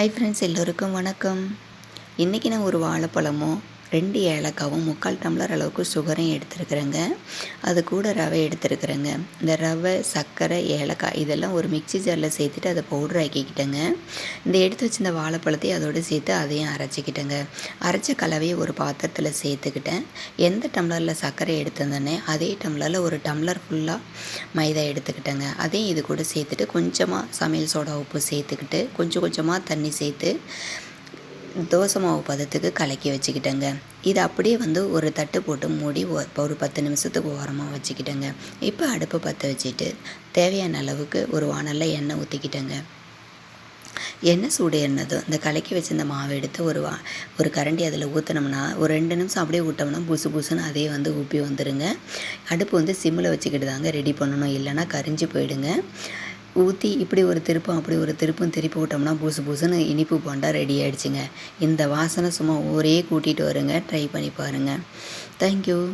Hi friends எல்லோருக்கும் வணக்கம். இன்றைக்கி நான் ஒரு வாழைப்பழமோ ரெண்டு ஏலக்காவும் முக்கால் டம்ளர் அளவுக்கு சுகரையும் எடுத்துருக்குறேங்க. அது கூட ரவை எடுத்துருக்குறேங்க. இந்த ரவை சர்க்கரை ஏலக்காய் இதெல்லாம் ஒரு மிக்சி ஜாரில் சேர்த்துட்டு அதை பவுடர் ஆக்கிக்கிட்டேங்க. இந்த எடுத்து வச்சிருந்த வாழைப்பழத்தையும் அதோடு சேர்த்து அதையும் அரைச்சிக்கிட்டேங்க. அரைச்ச கலவையை ஒரு பாத்திரத்தில் சேர்த்துக்கிட்டேன். எந்த டம்ளரில் சர்க்கரை எடுத்திருந்தேனே அதே டம்ளரில் ஒரு டம்ளர் ஃபுல்லாக மைதா எடுத்துக்கிட்டேங்க. அதையும் இது கூட சேர்த்துட்டு கொஞ்சமாக சமையல் சோடா உப்பு சேர்த்துக்கிட்டு கொஞ்சம் கொஞ்சமாக தண்ணி சேர்த்து தோசை மாவு பதத்துக்கு கலக்கி வச்சுக்கிட்டேங்க. இது அப்படியே வந்து ஒரு தட்டு போட்டு மூடி ஒரு பத்து நிமிஷத்துக்கு ஓரமாக வச்சுக்கிட்டேங்க. இப்போ அடுப்பை பற்ற வச்சுட்டு தேவையான அளவுக்கு ஒரு வானலில் எண்ணெய் ஊற்றிக்கிட்டேங்க எண்ணெய் சூடு எண்ணதும் இந்த கலக்கி வச்சிருந்த மாவு எடுத்து ஒரு வா ஒரு கரண்டி அதில் ஊற்றினோம்னா ஒரு ரெண்டு நிமிஷம் அப்படியே விட்டோம்னா புசு புசுன்னு அதே வந்து ஊப்பி வந்துடுங்க அடுப்பு வந்து சிம்மில் வச்சுக்கிட்டு தாங்க ரெடி பண்ணணும். இல்லைன்னா கரிஞ்சு போயிடுங்க. ஊற்றி இப்படி ஒரு திருப்பம் அப்படி ஒரு திருப்பம் திருப்பி விட்டோம்னா புதுசு புதுசுன்னு இனிப்பு போண்டா ரெடி ஆகிடுச்சுங்க இந்த வாசனை சும்மா ஊரே கூட்டிகிட்டு வருங்க. ட்ரை பண்ணி பாருங்கள் தேங்க்யூ